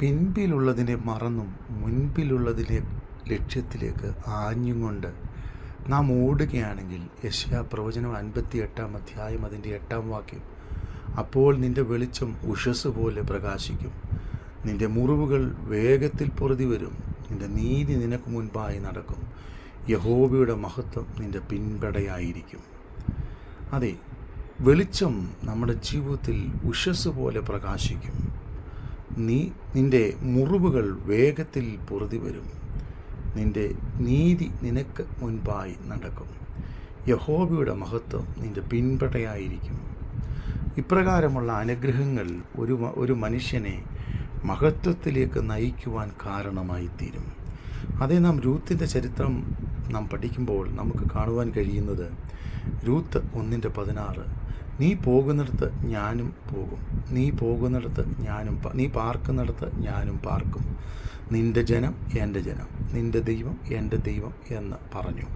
പിൻപിലുള്ളതിനെ മറന്നും മുൻപിലുള്ളതിനെ ലക്ഷ്യത്തിലേക്ക് ആഞ്ഞും കൊണ്ട് നാം ഓടുകയാണെങ്കിൽ യശ്യാ പ്രവചനം അൻപത്തി എട്ടാം അധ്യായം അതിന്റെ എട്ടാം വാക്യം. അപ്പോൾ നിന്റെ വെളിച്ചം ഉഷസ് പോലെ പ്രകാശിക്കും. നിന്റെ മുറിവുകൾ വേഗത്തിൽ പൊറുതി വരും. നിന്റെ നീതി നിനക്ക് മുൻപായി നടക്കും. യഹോബയുടെ മഹത്വം നിന്റെ പിൻപടയായിരിക്കും അതെ വെളിച്ചം നമ്മുടെ ജീവിതത്തിൽ ഉഷസ് പോലെ പ്രകാശിക്കും. നീ നിന്റെ മുറിവുകൾ വേഗത്തിൽ പൊറുതി വരും. നിന്റെ നീതി നിനക്ക് മുൻപായി നടക്കും. യഹോബയുടെ മഹത്വം നിന്റെ പിൻപടയായിരിക്കും. ഇപ്രകാരമുള്ള അനുഗ്രഹങ്ങൾ ഒരു ഒരു മനുഷ്യനെ മഹത്വത്തിലേക്ക് നയിക്കുവാൻ കാരണമായി തീരും അതേ നാം രൂത്തിന്റെ ചരിത്രം നാം പഠിക്കുമ്പോൾ നമുക്ക് കാണുവാൻ കഴിയുന്നത് രൂത്ത് ഒന്നിന്റെ പതിനാറ് നീ പോകുന്നിടത്ത് ഞാനും പോകും. നീ പോകുന്നിടത്ത് ഞാനും നീ പാർക്കുന്നിടത്ത് ഞാനും പാർക്കും. നിന്റെ ജനം എന്റെ ജനം. നിന്റെ ദൈവം എന്റെ ദൈവം എന്ന് പറഞ്ഞു.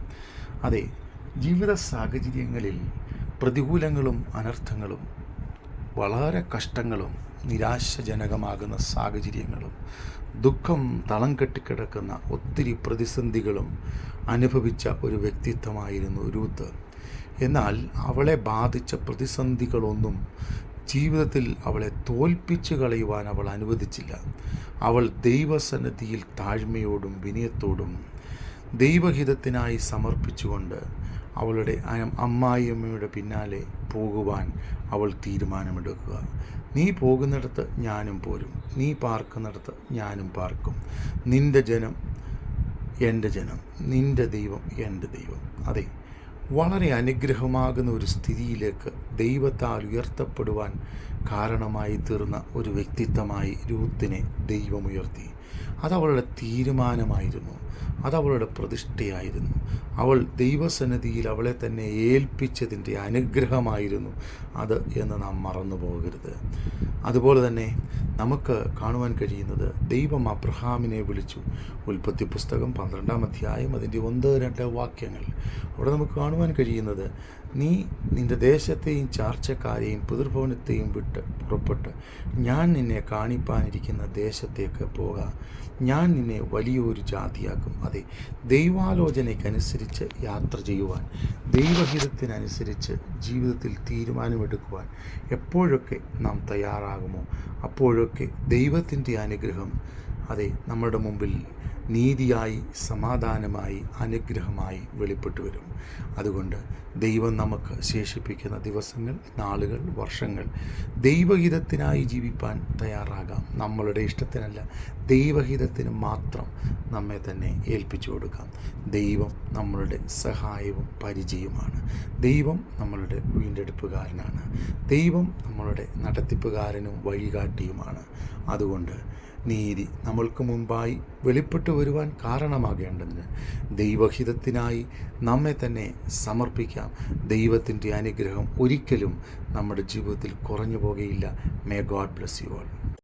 അതെ ജീവിത സാഹചര്യങ്ങളിൽ പ്രതികൂലങ്ങളും അനർത്ഥങ്ങളും വളരെ കഷ്ടങ്ങളും നിരാശജനകമാകുന്ന സാഹചര്യങ്ങളും ദുഃഖം തളം കെട്ടിക്കിടക്കുന്ന ഒത്തിരി പ്രതിസന്ധികളും അനുഭവിച്ച ഒരു വ്യക്തിത്വമായിരുന്നു രൂത്ത്. എന്നാൽ അവളെ ബാധിച്ച പ്രതിസന്ധികളൊന്നും ജീവിതത്തിൽ അവളെ തോൽപ്പിച്ചു കളയുവാൻ അവൾ അനുവദിച്ചില്ല. അവൾ ദൈവസന്നിധിയിൽ താഴ്മയോടും വിനയത്തോടും ദൈവഹിതത്തിനായി സമർപ്പിച്ചുകൊണ്ട് അവളുടെ അമ്മായിയമ്മയുടെ പിന്നാലെ പോകുവാൻ അവൾ തീരുമാനമെടുക്കുക. നീ പോകുന്നിടത്ത് ഞാനും പോരും. നീ പാർക്കുന്നിടത്ത് ഞാനും പാർക്കും. നിന്റെ ജനം എന്റെ ജനം. നിന്റെ ദൈവം എന്റെ ദൈവം. അതെ വളരെ അനുഗ്രഹമാകുന്ന ഒരു സ്ഥിതിയിലേക്ക് ദൈവത്താൽ ഉയർത്തപ്പെടുവാൻ കാരണമായി തീർന്ന ഒരു വ്യക്തിത്വമായി രൂത്തിനെ ദൈവം ഉയർത്തി അതവളുടെ തീരുമാനമായിരുന്നു. അതവളുടെ പ്രതിഷ്ഠയായിരുന്നു. അവൾ ദൈവസന്നിധിയിൽ അവളെ തന്നെ ഏൽപ്പിച്ചതിന്റെ അനുഗ്രഹമായിരുന്നു അത് എന്ന് നാം മറന്നു പോകരുത്. അതുപോലെ തന്നെ നമുക്ക് കാണുവാൻ കഴിയുന്നത് ദൈവം അബ്രഹാമിനെ വിളിച്ചു. ഉൽപ്പത്തി പുസ്തകം പന്ത്രണ്ടാം അധ്യായം അതിന്റെ ഒന്ന് രണ്ട് വാക്യങ്ങൾ. അവിടെ നമുക്ക് കാണുവാൻ കഴിയുന്നത് നീ നിന്റെ ദേശത്തെയും ചാർച്ചക്കാരെയും പിതൃഭവനത്തെയും വിട്ട് പുറപ്പെട്ട് ഞാൻ നിന്നെ കാണിപ്പാനിരിക്കുന്ന ദേശത്തേക്ക് പോകാം. ഞാൻ നിന്നെ വലിയൊരു ജാതിയാക്കും. അതെ ദൈവാലോചനയ്ക്കനുസരിച്ച് യാത്ര ചെയ്യുവാൻ ദൈവഹിതത്തിനനുസരിച്ച് ജീവിതത്തിൽ തീരുമാനമെടുക്കുവാൻ എപ്പോഴൊക്കെ നാം തയ്യാറാകുമോ അപ്പോഴൊക്കെ ദൈവത്തിന്റെ അനുഗ്രഹം അതെ നമ്മുടെ മുമ്പിൽ നീതിയായി സമാധാനമായി അനുഗ്രഹമായി വെളിപ്പെട്ടു വരും. അതുകൊണ്ട് ദൈവം നമുക്ക് ശേഷിപ്പിക്കുന്ന ദിവസങ്ങൾ നാളുകൾ വർഷങ്ങൾ ദൈവഹിതത്തിനായി ജീവിപ്പാൻ തയ്യാറാകാം. നമ്മളുടെ ഇഷ്ടത്തിനല്ല ദൈവഹിതത്തിന് മാത്രം നമ്മെ തന്നെ ഏൽപ്പിച്ചു കൊടുക്കാം. ദൈവം നമ്മളുടെ സഹായവും പരിചയവുമാണ്. ദൈവം നമ്മളുടെ വീണ്ടെടുപ്പുകാരനാണ്. ദൈവം നമ്മളുടെ നടത്തിപ്പുകാരനും വഴികാട്ടിയുമാണ്. അതുകൊണ്ട് നീതി നമ്മൾക്ക് മുമ്പായി വെളിപ്പെട്ടു വരുവാൻ കാരണമാകേണ്ടതിന് ദൈവഹിതത്തിനായി നമ്മെ തന്നെ സമർപ്പിക്കാം. ദൈവത്തിന്റെ അനുഗ്രഹം ഒരിക്കലും നമ്മുടെ ജീവിതത്തിൽ കുറഞ്ഞു പോകുകയില്ല may God bless you all